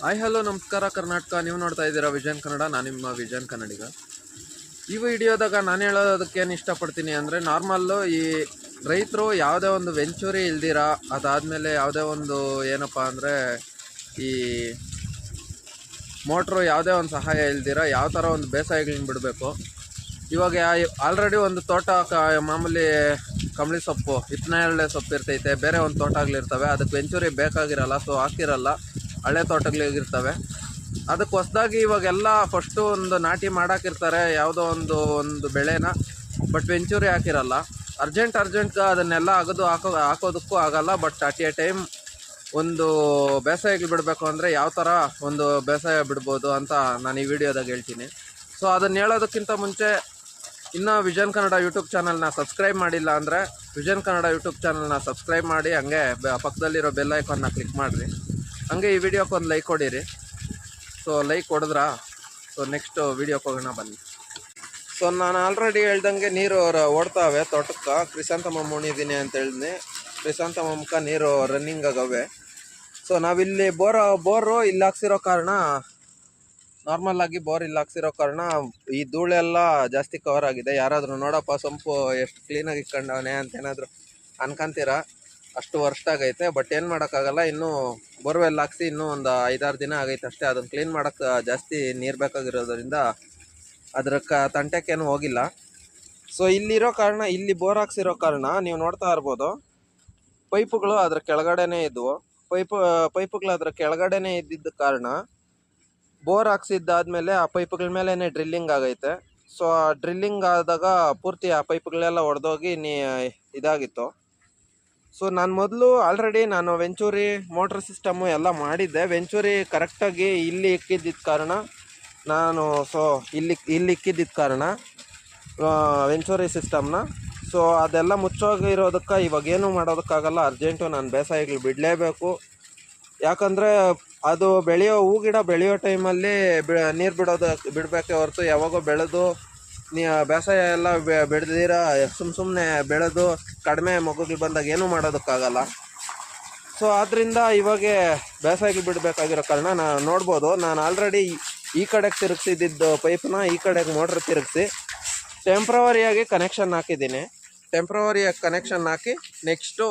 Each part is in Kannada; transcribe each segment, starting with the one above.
ಹಾಯ್ ಹಲೋ ನಮಸ್ಕಾರ, ಕರ್ನಾಟಕ. ನೀವು ನೋಡ್ತಾ ಇದ್ದೀರಾ ವಿಜಯನ್ ಕನ್ನಡ. ನಾನು ನಿಮ್ಮ ವಿಜನ್ ಕನ್ನಡಿಗ. ಈ ವಿಡಿಯೋದಾಗ ನಾನು ಹೇಳೋದಕ್ಕೆ ಏನು ಇಷ್ಟಪಡ್ತೀನಿ ಅಂದರೆ ನಾರ್ಮಲ್ಲು ಈ ರೈತರು ಯಾವುದೇ ಒಂದು ವೆಂಚೂರಿ ಇಲ್ದಿರ, ಅದಾದಮೇಲೆ ಯಾವುದೇ ಒಂದು ಏನಪ್ಪ ಅಂದರೆ ಈ ಮೋಟ್ರು ಯಾವುದೇ ಒಂದು ಸಹಾಯ ಇಲ್ದಿರ, ಯಾವ ಥರ ಒಂದು ಬೇಸಾಯಗಳನ್ನ ಬಿಡಬೇಕು. ಇವಾಗ ಆಲ್ರೆಡಿ ಒಂದು ತೋಟ ಕ, ಮಾಮೂಲಿ ಕಂಬಳಿ ಸೊಪ್ಪು ಹಿಪ್ಪನೇರಳೆ ಸೊಪ್ಪು ಇರ್ತೈತೆ ಬೇರೆ ಒಂದು ತೋಟಗಳಿರ್ತವೆ ಅದಕ್ಕೆ ವೆಂಚೂರಿ ಬೇಕಾಗಿರಲ್ಲ ಸೊ ಹಾಕಿರಲ್ಲ. ಹಳೆ ತೋಟಗಳಿಗಿರ್ತವೆ ಅದಕ್ಕೆ ಹೊಸ್ದಾಗಿ ಇವಾಗೆಲ್ಲ ಫಸ್ಟು ಒಂದು ನಾಟಿ ಮಾಡಾಕಿರ್ತಾರೆ, ಯಾವುದೋ ಒಂದು ಒಂದು ಬೆಳೆನ ಬಟ್ ವೆಂಚೂರಿ ಹಾಕಿರಲ್ಲ. ಅರ್ಜೆಂಟ್ ಅರ್ಜೆಂಟ್ಗೆ ಅದನ್ನೆಲ್ಲ ಅಗದು, ಹಾಕೋ, ಹಾಕೋದಕ್ಕೂ ಆಗಲ್ಲ ಬಟ್ ಅಟ್ ಎ ಟೈಮ್ ಒಂದು ಬೇಸಾಯಕ್ಕೆ ಬಿಡಬೇಕು ಅಂದರೆ ಯಾವ ಥರ ಒಂದು ಬೇಸಾಯ ಬಿಡ್ಬೋದು ಅಂತ ನಾನು ಈ ವಿಡಿಯೋದಾಗ ಹೇಳ್ತೀನಿ. ಸೊ ಅದನ್ನು ಹೇಳೋದಕ್ಕಿಂತ ಮುಂಚೆ ಇನ್ನೂ ವಿಜನ್ ಕನ್ನಡ ಯೂಟ್ಯೂಬ್ ಚಾನಲ್ನ ಸಬ್ಸ್ಕ್ರೈಬ್ ಮಾಡಿಲ್ಲ ಅಂದರೆ ವಿಜನ್ ಕನ್ನಡ ಯೂಟ್ಯೂಬ್ ಚಾನಲ್ನ ಸಬ್ಸ್ಕ್ರೈಬ್ ಮಾಡಿ, ಹಂಗೆ ಪಕ್ಕದಲ್ಲಿರೋ ಬೆಲ್ ಐಕಾನ್ನ ಕ್ಲಿಕ್ ಮಾಡಿರಿ. ಹಂಗೆ ಈ ವಿಡಿಯೋಕ್ಕೆ ಒಂದು ಲೈಕ್ ಕೊಡಿರಿ. ಸೊ ಲೈಕ್ ಹೊಡೆದ್ರಾ ಸೊ ನೆಕ್ಸ್ಟ್ ವಿಡಿಯೋಕ್ಕೆ ಹೋಗೋಣ ಬನ್ನಿ. ಸೊ ನಾನು ಆಲ್ರೆಡಿ ಹೇಳ್ದಂಗೆ ನೀರು ಓಡ್ತಾವೆ ತೋಟಕ್ಕೆ. ಕ್ರಿಸಾಂತಮ ಉಣಿದ್ದೀನಿ ಅಂತ ಹೇಳಿದ್ನಿ. ಕ್ರಿಸಾಂತಮಕ್ಕ ನೀರು ರನ್ನಿಂಗ್ ಆಗವೆ. ಸೊ ನಾವಿಲ್ಲಿ ಬೋರ್, ಬೋರು ಇಲ್ಲಿ ಹಾಕ್ಸಿರೋ ಕಾರಣ ನಾರ್ಮಲ್ ಆಗಿ ಬೋರ್ ಇಲ್ಲಿ ಹಾಕ್ಸಿರೋ ಕಾರಣ ಈ ಧೂಳೆಲ್ಲ ಜಾಸ್ತಿ ಕವರ್ ಆಗಿದೆ. ಯಾರಾದರೂ ನೋಡಪ್ಪ, ಸೊಂಪು ಎಷ್ಟು ಕ್ಲೀನಾಗಿ ಇಟ್ಕೊಂಡವನೆ ಅಂತ ಏನಾದರೂ ಅನ್ಕೊಂತೀರಾ? ಅಷ್ಟು ವರ್ಷದಾಗೈತೆ ಬಟ್ ಏನು ಮಾಡೋಕ್ಕಾಗಲ್ಲ, ಇನ್ನೂ ಬೋರ್ವೆಲ್ ಹಾಕ್ಸಿ ಇನ್ನೂ ಒಂದು ಐದಾರು ದಿನ ಆಗೈತೆ ಅಷ್ಟೇ. ಅದನ್ನು ಕ್ಲೀನ್ ಮಾಡೋಕ್ಕೆ ಜಾಸ್ತಿ ನೀರು ಬೇಕಾಗಿರೋದ್ರಿಂದ ಅದ್ರ ಕ ತಂಟೆಕ್ಕೇನು ಹೋಗಿಲ್ಲ. ಸೊ ಇಲ್ಲಿರೋ ಕಾರಣ, ಇಲ್ಲಿ ಬೋರ್ ಹಾಕ್ಸಿರೋ ಕಾರಣ ನೀವು ನೋಡ್ತಾ ಇರ್ಬೋದು, ಪೈಪುಗಳು ಅದ್ರ ಕೆಳಗಡೆನೇ ಇದ್ವು. ಪೈಪು, ಪೈಪುಗಳು ಅದ್ರ ಕೆಳಗಡೆನೇ ಇದ್ದಿದ್ದ ಕಾರಣ ಬೋರ್ ಹಾಕ್ಸಿದ್ದಾದ್ಮೇಲೆ ಆ ಪೈಪ್ಗಳ ಮೇಲೇ ಡ್ರಿಲ್ಲಿಂಗ್ ಆಗೈತೆ. ಸೊ ಆ ಡ್ರಿಲ್ಲಿಂಗ್ ಆದಾಗ ಪೂರ್ತಿ ಆ ಪೈಪ್ಗಳೆಲ್ಲ ಒಡೆದೋಗಿ ನೀ ಇದಾಗಿತ್ತು. ಸೊ ನಾನು ಮೊದಲು ಆಲ್ರೆಡಿ ನಾನು ವೆಂಚೂರಿ ಮೋಟ್ರ್ ಸಿಸ್ಟಮು ಎಲ್ಲ ಮಾಡಿದ್ದೆ. ವೆಂಚೂರಿ ಕರೆಕ್ಟಾಗಿ ಇಲ್ಲಿ ಇಕ್ಕಿದ್ದಿದ್ದ ಕಾರಣ ನಾನು ಸೊ ಇಲ್ಲಿ ಇಲ್ಲಿ ಇಕ್ಕಿದ್ದಿದ್ದ ಕಾರಣ ವೆಂಚೂರಿ ಸಿಸ್ಟಮ್ನ ಸೊ ಅದೆಲ್ಲ ಮುಚ್ಚೋಗಿರೋದಕ್ಕೆ ಇವಾಗ ಏನು ಮಾಡೋದಕ್ಕಾಗಲ್ಲ. ಅರ್ಜೆಂಟು ನಾನು ಬೇಸಾಯಗಳು ಬಿಡಲೇಬೇಕು. ಯಾಕಂದರೆ ಅದು ಬೆಳೆಯೋ ಹೂ ಗಿಡ ಬೆಳೆಯೋ ಟೈಮಲ್ಲಿ ಬಿ, ನೀರು ಬಿಡೋದು, ಬಿಡಬೇಕೇ ಹೊರತು ಯಾವಾಗೋ ಬೆಳೆದು ನೀ ಬೇಸಾಯ ಎಲ್ಲ ಬೆಳೆದಿರ ಸುಮ್ಮ ಸುಮ್ಮನೆ ಬೆಳೆದು ಕಡಿಮೆ ಮಗುಗಳು ಬಂದಾಗ ಏನೂ ಮಾಡೋದಕ್ಕಾಗಲ್ಲ. ಸೊ ಆದ್ದರಿಂದ ಇವಾಗ ಬೇಸಾಯಕ್ಕೆ ಬಿಡಬೇಕಾಗಿರೋ ಕಾರಣ ನಾನು ನೋಡ್ಬೋದು. ನಾನು ಆಲ್ರೆಡಿ ಈ ಕಡೆಗೆ ತಿರುಗಿಸಿದ್ದು ಪೈಪ್ನ ಈ ಕಡೆಗೆ ಮೋಟ್ರ್ ತಿರುಗಿಸಿ ಟೆಂಪ್ರವರಿಯಾಗಿ ಕನೆಕ್ಷನ್ ಹಾಕಿದ್ದೀನಿ. ಟೆಂಪ್ರವರಿಯಾಗಿ ಕನೆಕ್ಷನ್ ಹಾಕಿ ನೆಕ್ಸ್ಟು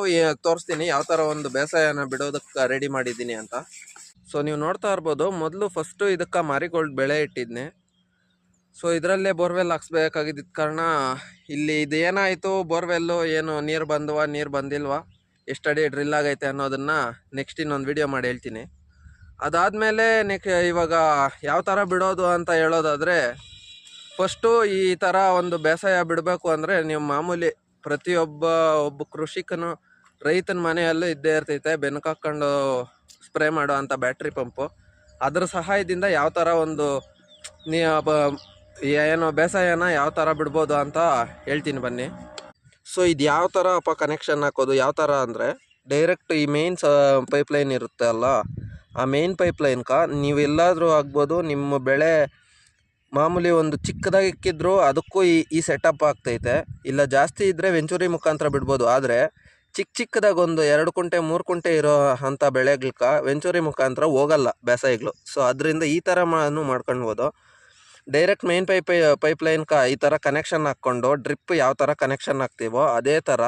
ತೋರಿಸ್ತೀನಿ ಯಾವ ಥರ ಒಂದು ಬೇಸಾಯನ ಬಿಡೋದಕ್ಕೆ ರೆಡಿ ಮಾಡಿದ್ದೀನಿ ಅಂತ. ಸೊ ನೀವು ನೋಡ್ತಾ ಇರ್ಬೋದು, ಮೊದಲು ಫಸ್ಟು ಇದಕ್ಕೆ ಮಾರಿಗೋಲ್ಡ್ ಬೆಳೆ ಇಟ್ಟಿದ್ನಿ. ಸೊ ಇದರಲ್ಲೇ ಬೋರ್ವೆಲ್ ಹಾಕ್ಸ್ಬೇಕಾಗಿದ್ದ ಕಾರಣ ಇಲ್ಲಿ ಇದು ಏನಾಯಿತು ಬೋರ್ವೆಲ್ಲು ಏನು ನೀರು ಬಂದವಾ, ನೀರು ಬಂದಿಲ್ವಾ? ಎಷ್ಟು ಅಡಿ ಡ್ರಿಲ್ ಆಗೈತೆ ಅನ್ನೋದನ್ನು ನೆಕ್ಸ್ಟ್ ಇನ್ನೊಂದು ವಿಡಿಯೋ ಮಾಡಿ ಹೇಳ್ತೀನಿ. ಅದಾದಮೇಲೆ ನೆಕ್ ಇವಾಗ ಯಾವ ಥರ ಬಿಡೋದು ಅಂತ ಹೇಳೋದಾದರೆ ಫಸ್ಟು ಈ ಥರ ಒಂದು ಬೇಸಾಯ ಬಿಡಬೇಕು ಅಂದರೆ ನೀವು ಮಾಮೂಲಿ ಪ್ರತಿಯೊಬ್ಬ, ಒಬ್ಬ ಕೃಷಿಕನು ರೈತನ ಮನೆಯಲ್ಲೂ ಇದ್ದೇ ಇರ್ತೈತೆ. ಬೆನ್ಕಾಕೊಂಡು ಸ್ಪ್ರೇ ಮಾಡೋ ಅಂಥ ಬ್ಯಾಟ್ರಿ ಪಂಪು ಅದರ ಸಹಾಯದಿಂದ ಯಾವ ಥರ ಒಂದು ನೀ ಏನು ಬೇಸಾಯನ ಯಾವ ಥರ ಬಿಡ್ಬೋದು ಅಂತ ಹೇಳ್ತೀನಿ ಬನ್ನಿ. ಸೊ ಇದು ಯಾವ ಥರ ಅಪ್ಪ ಕನೆಕ್ಷನ್ ಹಾಕೋದು? ಯಾವ ಥರ ಅಂದರೆ ಡೈರೆಕ್ಟ್ ಈ ಮೇನ್ ಸ ಪೈಪ್ಲೈನ್ ಇರುತ್ತೆ ಅಲ್ಲ? ಆ ಮೇನ್ ಪೈಪ್ಲೈನ್ಕ ನೀವು ಎಲ್ಲಾದರೂ ಆಗ್ಬೋದು, ನಿಮ್ಮ ಬೆಳೆ ಮಾಮೂಲಿ ಒಂದು ಚಿಕ್ಕದಾಗಿ ಇಕ್ಕಿದ್ರು ಅದಕ್ಕೂ ಈ ಈ ಸೆಟಪ್ ಆಗ್ತೈತೆ. ಇಲ್ಲ ಜಾಸ್ತಿ ಇದ್ದರೆ ವೆಂಚೂರಿ ಮುಖಾಂತರ ಬಿಡ್ಬೋದು. ಆದರೆ ಚಿಕ್ಕ ಚಿಕ್ಕದಾಗ ಒಂದು ಎರಡು ಕುಂಟೆ, ಮೂರು ಕುಂಟೆ ಇರೋ ಅಂಥ ಬೆಳೆಗಳ್ಕ ವೆಂಚೂರಿ ಮುಖಾಂತರ ಹೋಗಲ್ಲ ಬೇಸಾಯಗಳು. ಸೊ ಅದರಿಂದ ಈ ಥರ ಮಾಡ್ಕೊಳ್ಬೋದು ಡೈರೆಕ್ಟ್ ಮೇನ್ ಪೈಪ್ ಕ ಈ ಥರ ಕನೆಕ್ಷನ್ ಹಾಕ್ಕೊಂಡು ಡ್ರಿಪ್ ಯಾವ ಥರ ಕನೆಕ್ಷನ್ ಹಾಕ್ತೀವೋ ಅದೇ ಥರ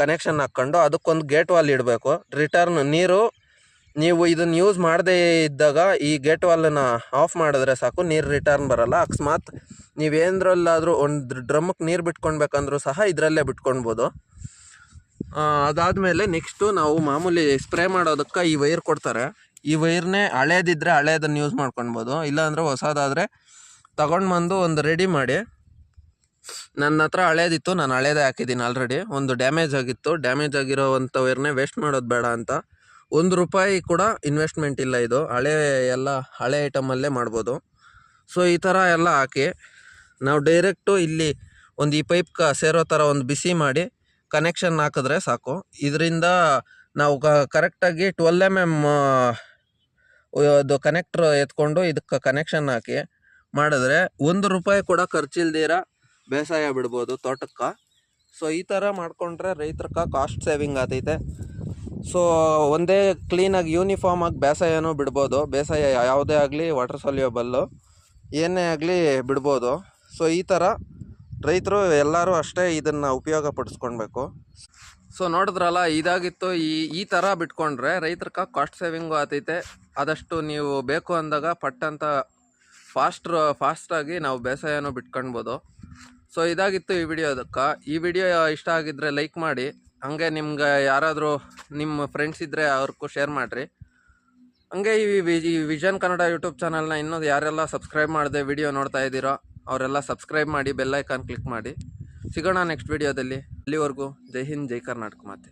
ಕನೆಕ್ಷನ್ ಹಾಕ್ಕೊಂಡು ಅದಕ್ಕೊಂದು ಗೇಟ್ ವಾಲ್ ಇಡಬೇಕು. ರಿಟರ್ನ್ ನೀರು, ನೀವು ಇದನ್ನು ಯೂಸ್ ಮಾಡದೇ ಇದ್ದಾಗ ಈ ಗೇಟ್ ವಾಲನ್ನು ಆಫ್ ಮಾಡಿದ್ರೆ ಸಾಕು, ನೀರು ರಿಟರ್ನ್ ಬರಲ್ಲ. ಅಕಸ್ಮಾತ್ ನೀವೇಂದ್ರಲ್ಲಾದರೂ ಒಂದು ಡ್ರಮ್ಮಕ್ಕೆ ನೀರು ಬಿಟ್ಕೊಳ್ಬೇಕಂದ್ರೂ ಸಹ ಇದರಲ್ಲೇ ಬಿಟ್ಕೊಳ್ಬೋದು ಅದಾದಮೇಲೆ ನೆಕ್ಸ್ಟು ನಾವು ಮಾಮೂಲಿ ಸ್ಪ್ರೇ ಮಾಡೋದಕ್ಕೆ ಈ ವೈರ್ ಕೊಡ್ತಾರೆ. ಈ ವೈರ್ನೇ ಹಳೇದಿದ್ರೆ ಹಳೇದನ್ನು ಯೂಸ್ ಮಾಡ್ಕೊಳ್ಬೋದು ಇಲ್ಲಾಂದರೆ ಹೊಸದಾದರೆ ತಗೊಂಡು ಬಂದು ಒಂದು ರೆಡಿ ಮಾಡಿ. ನನ್ನ ಹತ್ರ ಹಳೇದಿತ್ತು, ನಾನು ಹಳೇದೇ ಹಾಕಿದ್ದೀನಿ ಆಲ್ರೆಡಿ ಒಂದು ಡ್ಯಾಮೇಜ್ ಆಗಿತ್ತು. ಡ್ಯಾಮೇಜ್ ಆಗಿರೋವಂಥ ವೈರ್ನೇ ವೇಸ್ಟ್ ಮಾಡೋದು ಬೇಡ ಅಂತ. ಒಂದು ರೂಪಾಯಿ ಕೂಡ ಇನ್ವೆಸ್ಟ್ಮೆಂಟ್ ಇಲ್ಲ ಇದು. ಹಳೆ ಎಲ್ಲ, ಹಳೆ ಐಟಮಲ್ಲೇ ಮಾಡ್ಬೋದು. ಸೊ ಈ ಥರ ಎಲ್ಲ ಹಾಕಿ, ನಾವು ಡೈರೆಕ್ಟು ಇಲ್ಲಿ ಒಂದು ಈ ಪೈಪ್ ಕ ಸೇರೋ ಥರ ಒಂದು ಬಿಸಿ ಮಾಡಿ ಕನೆಕ್ಷನ್ ಹಾಕಿದ್ರೆ ಸಾಕು. ಇದರಿಂದ ನಾವು ಕರೆಕ್ಟಾಗಿ ಟ್ವೆಲ್ ಎಂ ಎಂ ಅದು ಕನೆಕ್ಟ್ರ್ ಎತ್ಕೊಂಡು ಇದಕ್ಕೆ ಕನೆಕ್ಷನ್ ಹಾಕಿ ಮಾಡಿದ್ರೆ ಒಂದು ರೂಪಾಯಿ ಕೂಡ ಖರ್ಚಿಲ್ದಿರ ಬೇಸಾಯ ಬಿಡ್ಬೋದು ತೋಟಕ್ಕೆ. ಸೊ ಈ ಥರ ಮಾಡಿಕೊಂಡ್ರೆ ರೈತರ್ಕ ಕಾಸ್ಟ್ ಸೇವಿಂಗ್ ಆತೈತೆ ಸೊ ಒಂದೇ ಕ್ಲೀನಾಗಿ ಯೂನಿಫಾರ್ಮ್ ಆಗಿ ಬೇಸಾಯನೂ ಬಿಡ್ಬೋದು. ಬೇಸಾಯ ಯಾವುದೇ ಆಗಲಿ ವಾಟರ್ ಸೊಲ್ಯೂಬಲ್ಲು ಏನೇ ಆಗಲಿ ಬಿಡ್ಬೋದು. ಸೊ ಈ ಥರ ರೈತರು ಎಲ್ಲರೂ ಅಷ್ಟೇ ಇದನ್ನು ಉಪಯೋಗ ಪಡಿಸ್ಕೊಳ್ಬೇಕು ಸೊ ನೋಡಿದ್ರಲ್ಲ, ಇದಾಗಿತ್ತು. ಈ ಈ ಥರ ಬಿಟ್ಕೊಂಡ್ರೆ ರೈತರಕ್ಕೆ ಕಾಸ್ಟ್ ಸೇವಿಂಗು ಆತೈತೆ ಆದಷ್ಟು ನೀವು ಬೇಕು ಅಂದಾಗ ಪಟ್ ಅಂತ ಫಾಸ್ಟ್ ಫಾಸ್ಟಾಗಿ ನಾವು ಬೇಸಾಯನೂ ಬಿಟ್ಕೊಳ್ಬೋದು ಸೊ ಇದಾಗಿತ್ತು ಈ ವಿಡಿಯೋದಕ್ಕೆ ಈ ವಿಡಿಯೋ ಇಷ್ಟ ಆಗಿದ್ದರೆ ಲೈಕ್ ಮಾಡಿ. ಹಂಗೆ ನಿಮ್ಗೆ ಯಾರಾದರೂ ನಿಮ್ಮ ಫ್ರೆಂಡ್ಸ್ ಇದ್ದರೆ ಅವ್ರಿಗೂ ಶೇರ್ ಮಾಡಿರಿ. ಹಂಗೆ ಈ ವಿಷನ್ ಕನ್ನಡ ಯೂಟ್ಯೂಬ್ ಚಾನಲ್ನ ಇನ್ನೊಂದು ಯಾರೆಲ್ಲ ಸಬ್ಸ್ಕ್ರೈಬ್ ಮಾಡದೆ ವಿಡಿಯೋ ನೋಡ್ತಾ ಇದ್ದೀರೋ, ಅವರೆಲ್ಲ ಸಬ್ಸ್ಕ್ರೈಬ್ ಮಾಡಿ ಬೆಲ್ಲೈಕಾನ್ ಕ್ಲಿಕ್ ಮಾಡಿ. ಸಿಗೋಣ ನೆಕ್ಸ್ಟ್ ವಿಡಿಯೋದಲ್ಲಿ ಅಲ್ಲಿವರೆಗೂ ಜೈ ಹಿಂದ್, ಜೈ ಕರ್ನಾಟಕ ಮಾತೆ.